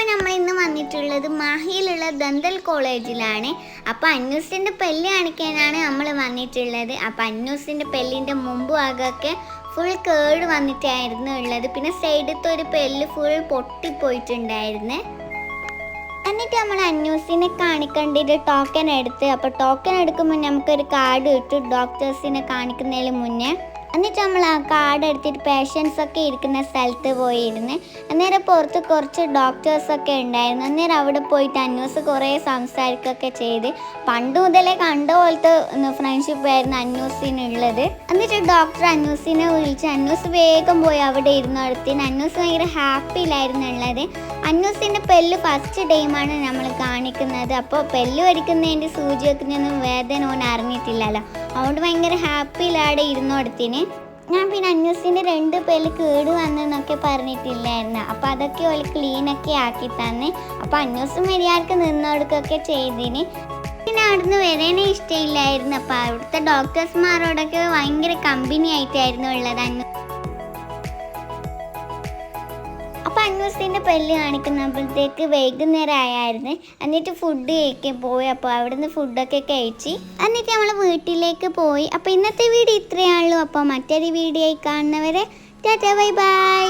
അപ്പോൾ നമ്മൾ ഇന്ന് വന്നിട്ടുള്ളത് മാഹിയിലുള്ള ദന്തൽ കോളേജിലാണ്. അപ്പോൾ അന്നൂസിന്റെ പല്ല് കാണിക്കാനാണ് നമ്മൾ വന്നിട്ടുള്ളത്. അപ്പോൾ അന്നൂസിന്റെ പല്ലിന്റെ മുമ്പ് ഭാഗമൊക്കെ ഫുൾ കേട് വന്നിട്ടായിരുന്നു ഉള്ളത്. പിന്നെ സൈഡത്തെ ഒരു പെല്ല് ഫുൾ പൊട്ടിപ്പോയിട്ടുണ്ടായിരുന്നു. എന്നിട്ട് നമ്മൾ അന്യൂസിനെ കാണിക്കേണ്ടിയിട്ട് ടോക്കൺ എടുത്ത്. അപ്പോൾ ടോക്കൺ എടുക്കുമ്പോൾ നമുക്കൊരു കാർഡ് കിട്ടും. ഡോക്ടേഴ്സിനെ കാണിക്കുന്നതിന് മുന്നേ. എന്നിട്ട് നമ്മൾ ആ കാർഡ് എടുത്തിട്ട് പേഷ്യൻസ് ഒക്കെ ഇരിക്കുന്ന സ്ഥലത്ത് പോയിരുന്നു. അന്നേരം പുറത്ത് കുറച്ച് ഡോക്ടേഴ്സ് ഒക്കെ ഉണ്ടായിരുന്നു. അന്നേരം അവിടെ പോയിട്ട് അന്നൂസ് കുറേ സംസാരിക്കുകയൊക്കെ ചെയ്ത്. പണ്ട് മുതലേ കണ്ട പോലത്തെ ഫ്രണ്ട്ഷിപ്പ് ആയിരുന്നു അന്യൂസിനുള്ളത് എന്നിട്ട് ഡോക്ടർ അന്നൂസിനെ വിളിച്ച് അന്നൂസ് വേഗം പോയി അവിടെ ഇരുന്നിടത്തിന് അന്യൂസ് ഭയങ്കര ഹാപ്പിയിലായിരുന്നു ഉള്ളത്. അന്നൂസിന്റെ പെല്ല് ഫസ്റ്റ് ടൈമാണ് നമ്മൾ കാണിക്കുന്നത്. അപ്പോൾ പെല്ല് വടിക്കുന്നതിന്റെ സൂചി വെക്കുന്നതൊന്നും വേദന ഓൻ അറിഞ്ഞിട്ടില്ലല്ലോ. അതുകൊണ്ട് ഭയങ്കര ഹാപ്പിയിലാടെ ഇരുന്നോടത്തിന് ഞാൻ പിന്നെ അന്യൂസിന്റെ രണ്ട് പേര് കേട് വന്നെന്നൊക്കെ പറഞ്ഞിട്ടില്ലായിരുന്നു അപ്പോൾ അതൊക്കെ ഓൾ ക്ലീനൊക്കെ ആക്കി തന്നെ. അപ്പോൾ അന്യൂസും മര്യാദയ്ക്ക് നിന്നോടുക്കൊക്കെ ചെയ്തിന്. പിന്നെ അവിടുന്ന് വരാനേ ഇഷ്ടമില്ലായിരുന്നു അപ്പോൾ അവിടുത്തെ ഡോക്ടേഴ്സ്മാരോടൊക്കെ ഭയങ്കര കമ്പനി ആയിട്ടായിരുന്നു ഉള്ളത് അന്നു അപ്പോൾ അന്വേഷത്തിന്റെ പല്ല് കാണിക്കുന്നപ്പോഴത്തേക്ക് വൈകുന്നേരം ആയായിരുന്നു എന്നിട്ട് ഫുഡ് കഴിക്കാൻ പോയി. അപ്പോൾ അവിടുന്ന് ഫുഡൊക്കെ കഴിച്ച് എന്നിട്ട് നമ്മൾ വീട്ടിലേക്ക് പോയി. അപ്പോൾ ഇന്നത്തെ വീഡിയോ ഇത്രയേ ഉള്ളൂ. അപ്പോൾ മറ്റൊരു വീഡിയോ ആയി കാണുന്നവരെ ടാറ്റാ ബൈ ബൈ.